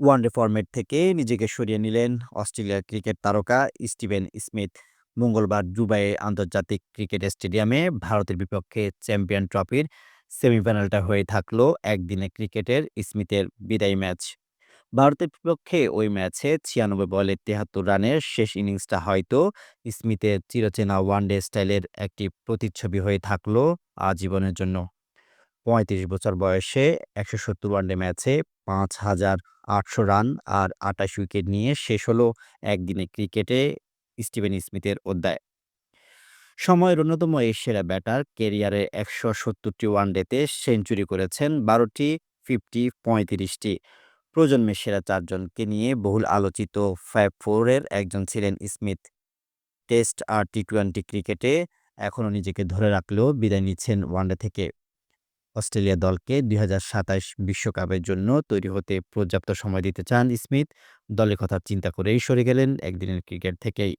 One day format থেকে নিজেকে সরিয়ে নিলেন অস্ট্রেলিয়ার ক্রিকেট তারকা স্টিভেন স্মিথ। মঙ্গলবার দুবাইয়ে আন্তর্জাতিক ক্রিকেট স্টেডিয়ামে ভারতের বিপক্ষে চ্যাম্পিয়ন ট্রফির সেমিফাইনালটা হয়ে থাকল একদিনে ক্রিকেটের স্মিথের বিদায়ী ম্যাচ। ভারতের বিপক্ষে ওই ম্যাচে ছিয়ানব্বই বলে তেহাত্তর রানের শেষ ইনিংসটা হয়তো স্মিথের চিরচেনা ওয়ানডে স্টাইলের একটি প্রতিচ্ছবি হয়ে থাকল আজীবনের জন্য। পঁয়ত্রিশ বছর বয়সে একশো সত্তর ওয়ানডে ম্যাচে পাঁচ হাজার আটশো রান আর আটাশ উইকেট নিয়ে শেষ হলো একদিনে ক্রিকেটে স্টিভেন স্মিথের অধ্যায়। সময়ের অন্যতম এই সেরা ব্যাটার কেরিয়ারে একশো সত্তরটি ওয়ানডেতে সেঞ্চুরি করেছেন বারোটি, ফিফটি, পঁয়ত্রিশটি। প্রজন্মের সেরা চারজনকে নিয়ে বহুল আলোচিত ফাইভ ফোরের একজন ছিলেন স্মিথ। টেস্ট আর টি টোয়েন্টি ক্রিকেটে এখনও নিজেকে ধরে রাখলেও বিদায় নিচ্ছেন ওয়ানডে থেকে। অস্ট্রেলিয়া দলকে দুই বিশ্বকাপের জন্য তৈরি হতে পর্যাপ্ত সময় দিতে চান স্মিথ। দলের কথা চিন্তা করেই সরে গেলেন একদিনের ক্রিকেট থেকেই।